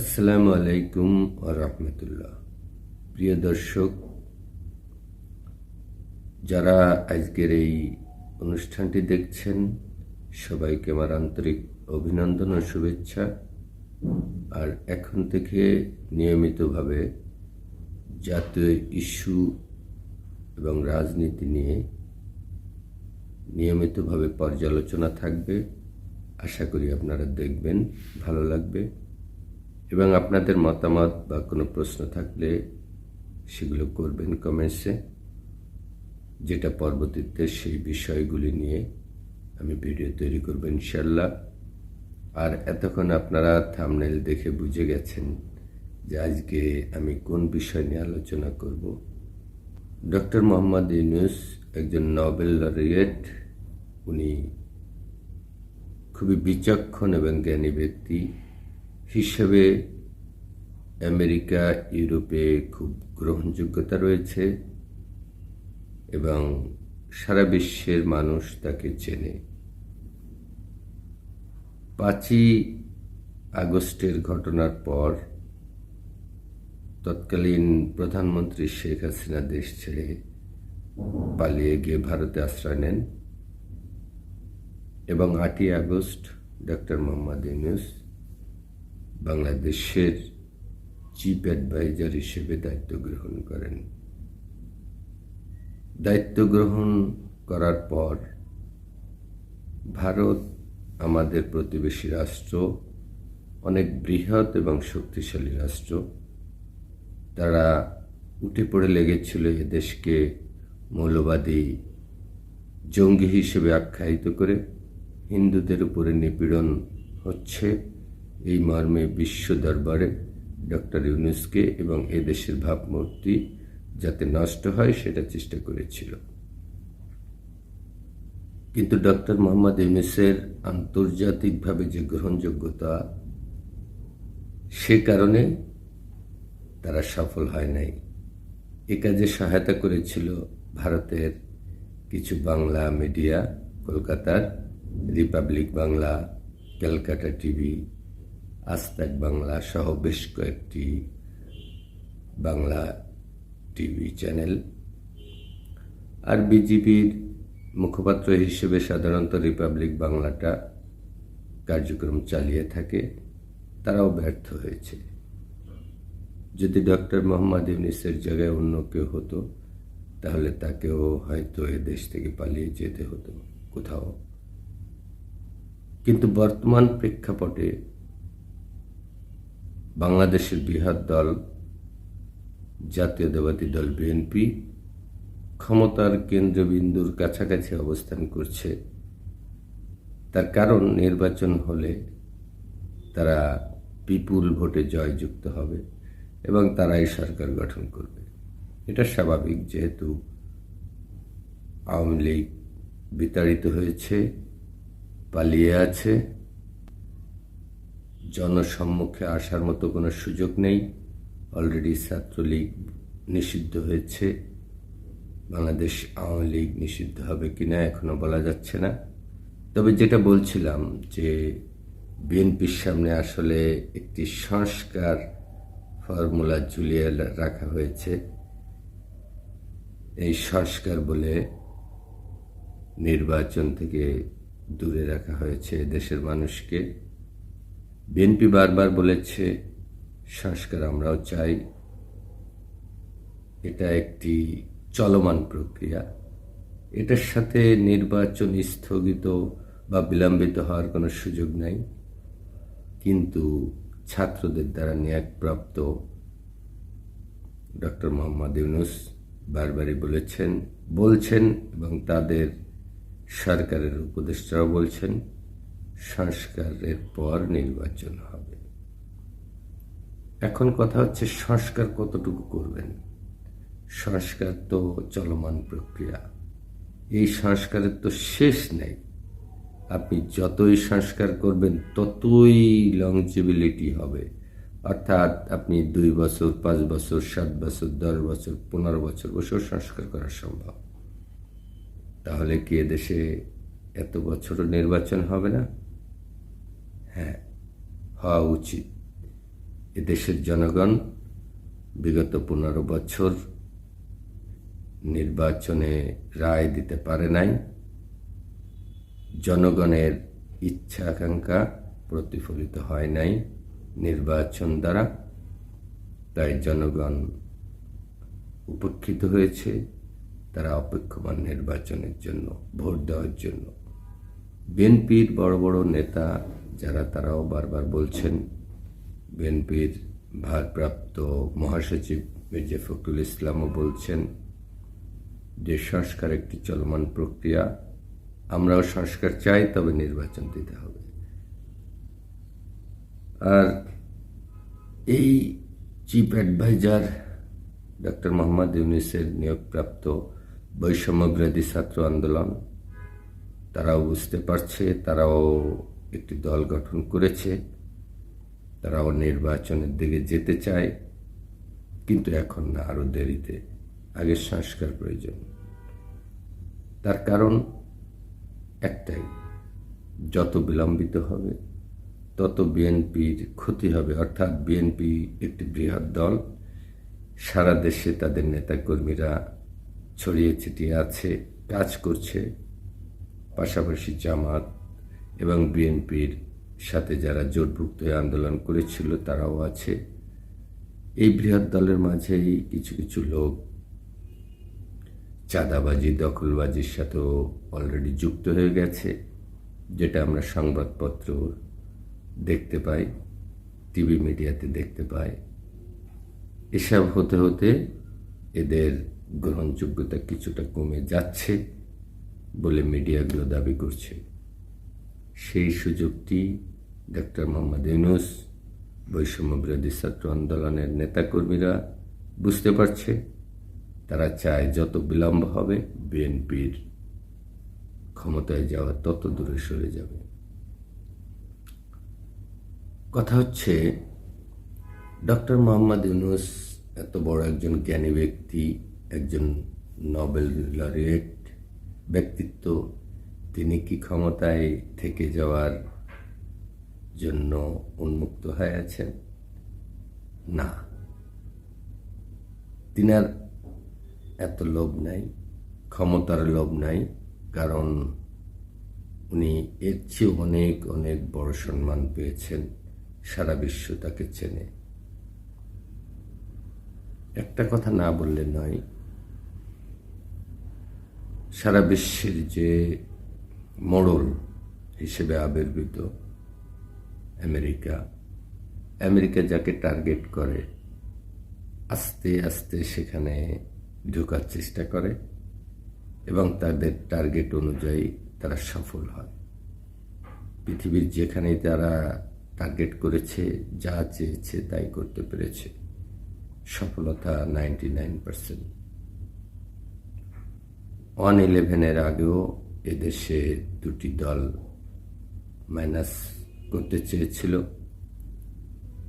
আসসালামু আলাইকুম রহমতুল্লাহ। প্রিয় দর্শক, যারা আজকের এই অনুষ্ঠানটি দেখছেন, সবাইকে আমার আন্তরিক অভিনন্দন ও শুভেচ্ছা। আর এখন থেকে নিয়মিতভাবে জাতীয় ইস্যু এবং রাজনীতি নিয়ে নিয়মিতভাবে পর্যালোচনা থাকবে। আশা করি আপনারা দেখবেন, ভালো লাগবে। এবং আপনাদের মতামত বা কোনো প্রশ্ন থাকলে সেগুলো করবেন কমেন্টসে। যেটা পরবর্তীতে সেই বিষয়গুলি নিয়ে আমি ভিডিও তৈরি করব ইনশাল্লাহ আর এতক্ষণ আপনারা থামনেল দেখে বুঝে গেছেন যে আজকে আমি কোন বিষয় নিয়ে আলোচনা করব। ডক্টর মোহাম্মদ ইউনুস একজন নোবেল লরিয়েট উনি খুবই বিচক্ষণ এবং জ্ঞানী ব্যক্তি। হিসেবে আমেরিকা, ইউরোপে খুব গ্রহণযোগ্যতা রয়েছে এবং সারা বিশ্বের মানুষ তাকে চেনে। পাঁচই আগস্টের ঘটনার পর তৎকালীন প্রধানমন্ত্রী শেখ হাসিনা দেশ ছেড়ে পালিয়ে গিয়ে ভারতে আশ্রয় নেন এবং আটই আগস্ট ডক্টর মোহাম্মদ ইউনুস বাংলাদেশের চিফ অ্যাডভাইজার হিসেবে দায়িত্ব গ্রহণ করেন। দায়িত্ব গ্রহণ করার পর ভারত আমাদের প্রতিবেশী রাষ্ট্র, অনেক বৃহৎ এবং শক্তিশালী রাষ্ট্র। তারা উঠে পড়ে লেগেছিল দেশকে মৌলবাদী জঙ্গি হিসেবে আখ্যায়িত করে। হিন্দুদের উপরে নিপীড়ন হচ্ছে। এই মর্মে বিশ্ব দরবারে ডক্টর ইউনুসকে এবং এদেশের ভাবমূর্তি যাতে নষ্ট হয় সেটা চেষ্টা করেছিল। কিন্তু ডক্টর মোহাম্মদ ইউনুসের আন্তর্জাতিকভাবে যে গ্রহণযোগ্যতা, সে কারণে তারা সফল হয় নাই। এ কাজে সহায়তা করেছিল ভারতের কিছু বাংলা মিডিয়া, কলকাতার রিপাবলিক বাংলা, ক্যালকাটা টিভি আস্তাক বাংলা সহ বেশ কয়েকটি বাংলা টিভি চ্যানেল। আর বিজেপির মুখপাত্র হিসেবে সাধারণত রিপাবলিক বাংলাটা কার্যক্রম চালিয়ে থাকে, তারাও ব্যর্থ হয়েছে। যদি ডক্টর মোহাম্মদ ইউনিসের জায়গায় অন্য কেউ হতো, তাহলে তাকেও হয়তো এ দেশ থেকে পালিয়ে যেতে হতো কোথাও। কিন্তু বর্তমান প্রেক্ষাপটে বাংলাদেশের বৃহৎ দল, জাতীয় জাতীয়তাবাদী দল বিএনপি ক্ষমতার কেন্দ্রবিন্দুর কাছাকাছি অবস্থান করছে। তার কারণ নির্বাচন হলে তারা বিপুল ভোটে জয়যুক্ত হবে এবং তারাই সরকার গঠন করবে। এটা স্বাভাবিক যেহেতু আওয়ামী লীগ বিতাড়িত হয়েছে, পালিয়ে আছে। জনসম্মুখে আসার মতো কোনো সুযোগ নেই। অলরেডি ছাত্রলীগ নিষিদ্ধ হয়েছে। বাংলাদেশ আওয়ামী লীগ নিষিদ্ধ হবে কিনা এখনও বলা যাচ্ছে না। তবে যেটা বলছিলাম যে বিএনপির সামনে আসলে একটি সংস্কার ফর্মুলা ঝুলিয়ে রাখা হয়েছে। এই সংস্কার বলে নির্বাচন থেকে দূরে রাখা হয়েছে দেশের মানুষকে। বিএনপি বারবার বলেছে, সংস্কার আমরাও চাই। এটা একটি চলমান প্রক্রিয়া। এটার সাথে নির্বাচন স্থগিত বা বিলম্বিত হওয়ার কোনো সুযোগ নাই। কিন্তু ছাত্রদের দ্বারা ন্যায়প্রাপ্ত ডক্টর মোহাম্মদ ইউনুস বারবারই বলেছেন, বলছেন এবং তাদের সরকারের উপদেষ্টারাও বলছেন। সংস্কারের পর নির্বাচন হবে। এখন কথা হচ্ছে সংস্কার কতটুকু করবেন? সংস্কার তো চলমান প্রক্রিয়া। এই সংস্কারের তো শেষ নেই। আপনি যতই সংস্কার করবেন, ততই লংজিবিলিটি হবে। অর্থাৎ আপনি দুই বছর, পাঁচ বছর, সাত বছর, দশ বছর, পনেরো বছর বছর সংস্কার করা সম্ভব। তাহলে কি এদেশে এত বছরও নির্বাচন হবে না? হ্যাঁ হওয়া উচিত। এদেশের জনগণ বিগত পনেরো বছর নির্বাচনে রায় দিতে পারে নাই। জনগণের ইচ্ছা আকাঙ্ক্ষা প্রতিফলিত হয় নাই নির্বাচন দ্বারা। তাই জনগণ উপেক্ষিত হয়েছে তারা অপেক্ষমান নির্বাচনের জন্য, ভোট দেওয়ার জন্য। বিএনপির বড় বড় নেতা যারা তারাও বারবার বলছেন, বিএনপির ভারপ্রাপ্ত মহাসচিব মির্জা ফখরুল ইসলামও বলছেন যে সংস্কার একটি চলমান প্রক্রিয়া। আমরাও সংস্কার চাই, তবে নির্বাচন দিতে হবে। আর এই চিফ অ্যাডভাইজার ডক্টর মোহাম্মদ ইউনিসের নিয়োগপ্রাপ্ত বৈষম্যবিরোধী ছাত্র আন্দোলন, তারাও বুঝতে পারছে, তারাও একটি দল গঠন করেছে, তারাও নির্বাচনের দিকে যেতে চায়, কিন্তু এখন না, আরও দেরিতে। আগে সংস্কার প্রয়োজন। তার কারণ একটাই, যত বিলম্বিত হবে, তত বিএনপির ক্ষতি হবে। অর্থাৎ বিএনপি একটি বৃহৎ দল, সারা দেশে তাদের নেতাকর্মীরা ছড়িয়ে ছিটিয়ে আছে, কাজ করছে, পাশাপাশি জামাত এবং বিএনপির সাথে যারা জোটভুক্ত হয়ে আন্দোলন করেছিল, তারাও আছে। এই বৃহৎ দলের মাঝেই কিছু কিছু লোক চাঁদাবাজি, দখলবাজির সাথেও অলরেডি যুক্ত হয়ে গেছে, যেটা আমরা সংবাদপত্র দেখতে পাই, টিভি মিডিয়াতে দেখতে পাই। এসব হতে হতে এদের গ্রহণযোগ্যতা কিছুটা কমে যাচ্ছে বলে মিডিয়াগুলো দাবি করছে। সেই সুযোগটি ডক্টর মোহাম্মদ ইউনুস বৈষম্য বিরোধী ছাত্র আন্দোলনের নেতাকর্মীরা বুঝতে পারছে। তারা চায় যত বিলম্ব হবে, বিএনপির ক্ষমতায় যাওয়া তত দূরে সরে যাবে। কথা হচ্ছে ডক্টর মোহাম্মদ ইউনুস এত বড় একজন জ্ঞানী ব্যক্তি, একজন নোবেল লরিয়েট ব্যক্তিত্ব তিনি কি ক্ষমতায় থেকে যাওয়ার জন্য উন্মুক্ত হয়ে আছেন? না। তিনার এত লোভ নাই, ক্ষমতার লোভ নাই, কারণ উনি এর চেয়ে অনেক অনেক বড় সম্মান পেয়েছেন, সারা বিশ্ব তাকে চেনে। একটা কথা না বললে নয়, সারা বিশ্বের যে মোড়ল হিসেবে আবির্ভূত আমেরিকা। আমেরিকা যাকে টার্গেট করে, আস্তে আস্তে সেখানে ঢোকার চেষ্টা করে এবং তাদের টার্গেট অনুযায়ী তারা সফল হয়। পৃথিবীর যেখানেই তারা টার্গেট করেছে, যা চেয়েছে তাই করতে পেরেছে। সফলতা নাইনটি নাইন পার্সেন্ট। ওয়ান ইলেভেনের আগেও এদেশে দুটি দল মাইনাস করতে চেয়েছিল।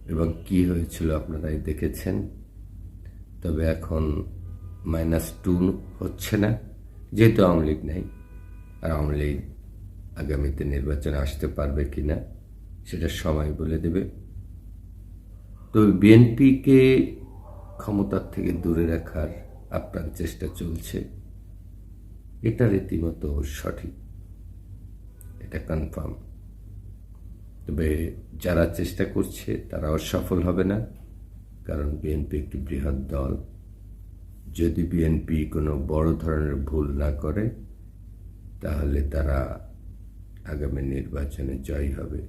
এবং কি হয়েছিল আপনারাই দেখেছেন। তবে এখন মাইনাস টু হচ্ছে না, যেহেতু আওয়ামী লীগ নেই। আর আওয়ামী লীগ আগামীতে নির্বাচনে আসতে পারবে কি না সেটা সময় বলে দেবে। তবে বিএনপিকে ক্ষমতার থেকে দূরে রাখার আপ্রাণ চেষ্টা চলছে। এটা রীতিমতো সঠিক। এটা কনফার্ম তবে যারা চেষ্টা করছে তারাও সফল হবে না, কারণ বিএনপি একটি বৃহৎ দল। যদি বিএনপি কোনো বড় ধরনের ভুল না করে, তাহলে তারা আগামী নির্বাচনে জয়ী হবে।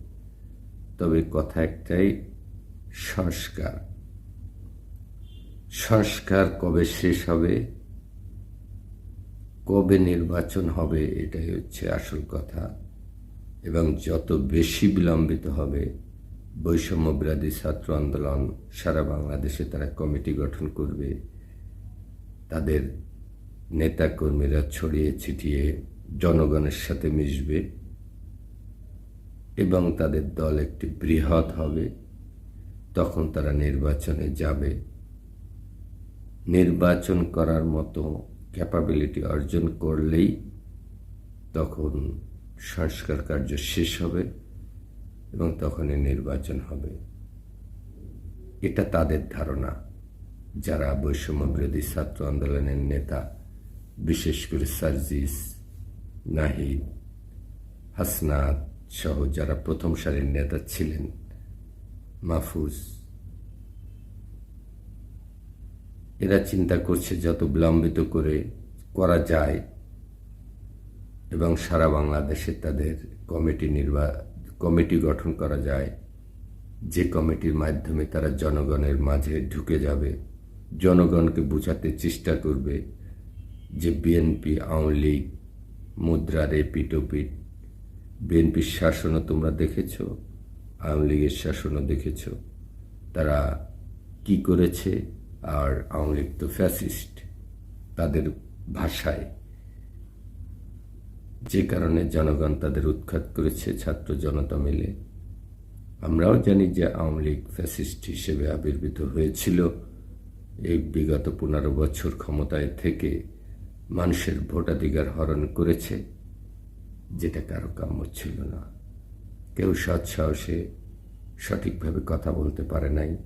তবে কথা একটাই, সংস্কার। সংস্কার কবে শেষ হবে কবে নির্বাচন হবে এটাই হচ্ছে আসল কথা। এবং যত বেশি বিলম্বিত হবে, বৈষম্য বিরোধী ছাত্র আন্দোলন সারা বাংলাদেশে তারা কমিটি গঠন করবে। তাদের নেতাকর্মীরা ছড়িয়ে ছিটিয়ে জনগণের সাথে মিশবে এবং তাদের দল একটি বৃহৎ হবে। তখন তারা নির্বাচনে যাবে। নির্বাচন করার মতো ক্যাপাবিলিটি অর্জন করলেই তখন সংস্কার কার্য শেষ হবে এবং তখনই নির্বাচন হবে। এটা তাদের ধারণা। যারা বৈষম্য বিরোধী ছাত্র আন্দোলনের নেতা, বিশেষ করে সার্জিস, নাহিদ, হাসনাত সহ যারা প্রথম সারির নেতা ছিলেন, মাহফুজ এরা চিন্তা করছে যত বিলম্বিত করে করা যায় এবং সারা বাংলাদেশে তাদের কমিটি নির্বা, কমিটি গঠন করা যায়। যে কমিটির মাধ্যমে তারা জনগণের মাঝে ঢুকে যাবে, জনগণকে বোঝাতে চেষ্টা করবে যে বিএনপি, আওয়ামী লীগ মুদ্রার এপিটোপিট বিএনপির শাসনও তোমরা দেখেছ, আওয়ামী লীগের শাসনও দেখেছ। তারা কি করেছে? আর আওয়ামী লীগ তো ফ্যাসিস্ট। তাদের ভাষায় যে কারণে জনগণ তাদের উৎখাত করেছে ছাত্র জনতা মিলে। আমরাও জানি যে আওয়ামী লীগ ফ্যাসিস্ট হিসেবে আবির্ভূত হয়েছিল। এই বিগত পনেরো বছর ক্ষমতায় থেকে মানুষের ভোটাধিকার হরণ করেছে, যেটা কারও কাম্য ছিল না। কেউ সৎ সাহসে সঠিকভাবে কথা বলতে পারে নাই।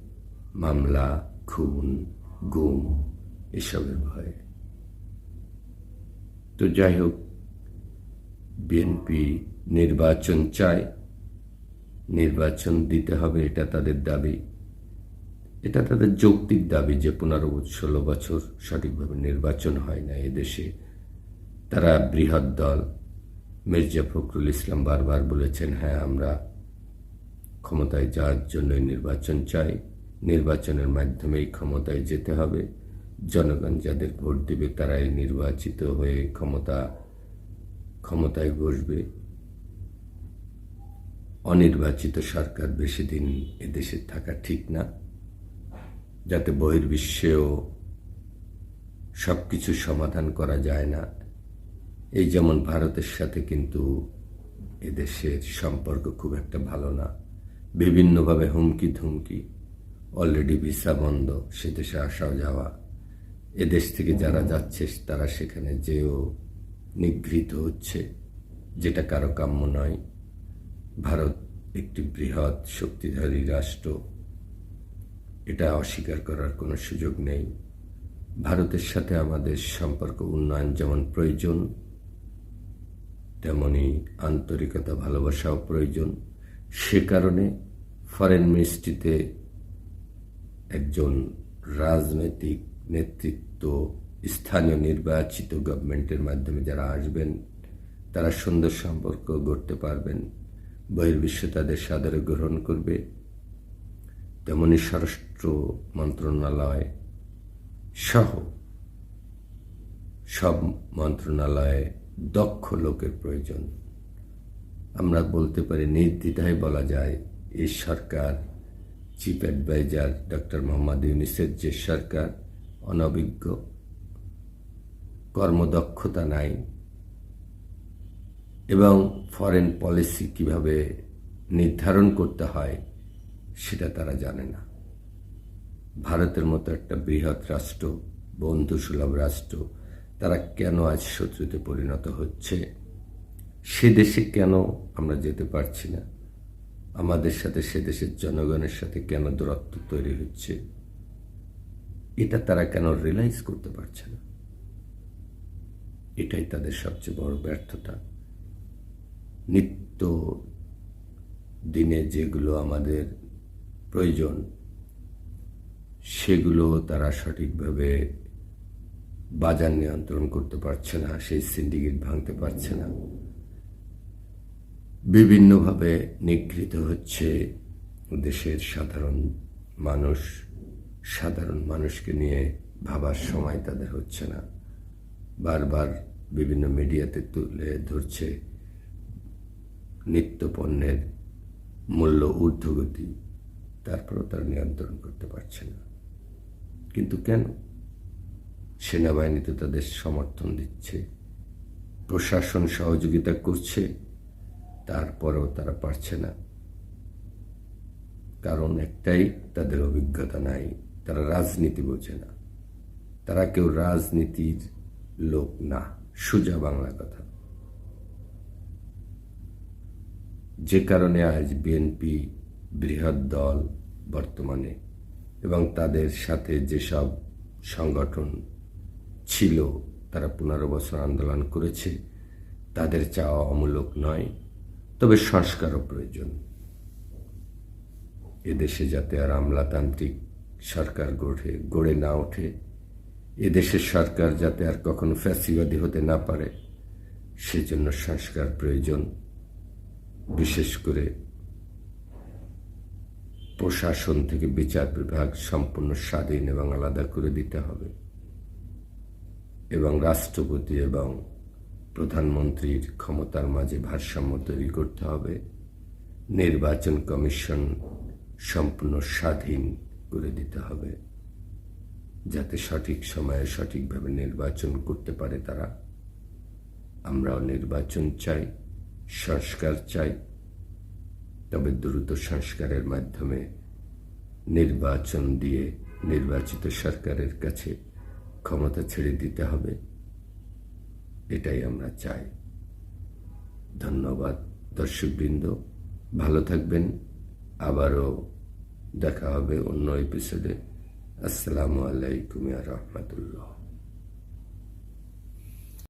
মামলা খুন, গুম এসবের ভয়ে। তো যাই হোক বিএনপি নির্বাচন চায়। নির্বাচন দিতে হবে, এটা তাদের দাবি। এটা তাদের যৌক্তিক দাবি যে পনেরো ষোলো বছর সঠিকভাবে নির্বাচন হয় না এদেশে। তারা বৃহৎ দল। মির্জা ফখরুল ইসলাম বারবার বলেছেন হ্যাঁ আমরা ক্ষমতায় যাওয়ার জন্যই নির্বাচন চাই। নির্বাচনের মাধ্যমেই ক্ষমতায় যেতে হবে। জনগণ যাদের ভোট দেবে তারাই নির্বাচিত হয়ে ক্ষমতা, ক্ষমতায় বসবে। অনির্বাচিত সরকার বেশি দিন এদেশে থাকা ঠিক না। যাতে বহির্বিশ্বেও সব কিছু সমাধান করা যায় না। এই যেমন ভারতের সাথে কিন্তু এদেশের সম্পর্ক খুব একটা ভালো না। বিভিন্নভাবে হুমকি ধুমকি অলরেডি ভিসা বন্ধ সে দেশে আসা যাওয়া। এদেশ থেকে যারা যাচ্ছে তারা সেখানে যেও নিগৃহীত হচ্ছে যেটা কারও কাম্য নয়। ভারত একটি বৃহৎ শক্তিধারী রাষ্ট্র। এটা অস্বীকার করার কোনো সুযোগ নেই। ভারতের সাথে আমাদের সম্পর্ক উন্নয়ন যেমন প্রয়োজন তেমনি আন্তরিকতা ভালোবাসাও প্রয়োজন। সে কারণে ফরেন মিনিস্ট্রিতে একজন রাজনৈতিক নেতৃত্ব, স্থানীয় নির্বাচিত গভর্নমেন্টের মাধ্যমে যারা আসবেন, তারা সুন্দর সম্পর্ক গড়তে পারবেন, বহির্বিশ্ব তাদের সাদরে গ্রহণ করবে। তেমনি স্বরাষ্ট্র মন্ত্রণালয় সহ সব মন্ত্রণালয়ে দক্ষ লোকের প্রয়োজন। আমরা বলতে পারি, নির্দ্বিধায় বলা যায়, এই সরকার চিফ অ্যাডভাইজার ডক্টর মোহাম্মদ ইউনিসের যে সরকার অনভিজ্ঞ কর্মদক্ষতা নাই এবং ফরেন পলিসি কীভাবে নির্ধারণ করতে হয়, সেটা তারা জানে না। ভারতের মতো একটা বৃহৎ রাষ্ট্র বন্ধুসুলভ রাষ্ট্র, তারা কেন আজ শত্রুতে পরিণত হচ্ছে? সে দেশে কেন আমরা যেতে পারছি না? আমাদের সাথে সে দেশের জনগণের সাথে কেন দূরত্ব তৈরি হচ্ছে? এটা তারা কেন রিয়েলাইজ করতে পারছে না? এটাই তাদের সবচেয়ে বড় ব্যর্থতা। নিত্য দিনে যেগুলো আমাদের প্রয়োজন, সেগুলো তারা সঠিকভাবে বাজার নিয়ন্ত্রণ করতে পারছে না, সেই সিন্ডিকেট ভাঙতে পারছে না। বিভিন্নভাবে নিগৃহীত হচ্ছে দেশের সাধারণ মানুষ। সাধারণ মানুষকে নিয়ে ভাবার সময় তাদের হচ্ছে না। বারবার বিভিন্ন মিডিয়াতে তুলে ধরছে নিত্য পণ্যের মূল্য ঊর্ধ্বগতি। তারপরেও তারা নিয়ন্ত্রণ করতে পারছে না। কিন্তু কেন? সেনাবাহিনী তো তাদের সমর্থন দিচ্ছে। প্রশাসন সহযোগিতা করছে। তারপরেও তারা পারছে না। কারণ একটাই, তাদের অভিজ্ঞতা নাই, তারা রাজনীতি বোঝে না। তারা কেউ রাজনীতির লোক না, সোজা বাংলা কথা। যে কারণে আজ বিএনপি বৃহৎ দল বর্তমানে, এবং তাদের সাথে যেসব সংগঠন ছিল, তারা পনেরো বছর আন্দোলন করেছে, তাদের চাওয়া অমূলক নয়। তবে সংস্কারও প্রয়োজন। এদেশে যাতে আর আমলাতান্ত্রিক সরকার গড়ে গড়ে না ওঠে এদেশের সরকার যাতে আর কখনো ফ্যাসিবাদী হতে না পারে, সেজন্য সংস্কার প্রয়োজন, বিশেষ করে প্রশাসন থেকে বিচার বিভাগ সম্পূর্ণ স্বাধীন এবং আলাদা করে দিতে হবে। এবং রাষ্ট্রপতি এবং প্রধানমন্ত্রীর ক্ষমতার মাঝে ভারসাম্য তৈরি করতে হবে। নির্বাচন কমিশন সম্পূর্ণ স্বাধীন করে দিতে হবে। যাতে সঠিক সময়ে সঠিকভাবে নির্বাচন করতে পারে তারা। আমরাও নির্বাচন চাই, সংস্কার চাই। তবে দ্রুত সংস্কারের মাধ্যমে নির্বাচন দিয়ে নির্বাচিত সরকারের কাছে ক্ষমতা ছেড়ে দিতে হবে। এটাই আমরা চাই। ধন্যবাদ, দর্শকবৃন্দ। ভালো থাকবেন। আবারও দেখা হবে অন্য এপিসোডে আসসালামু আলাইকুম রহমতুল্লাহ।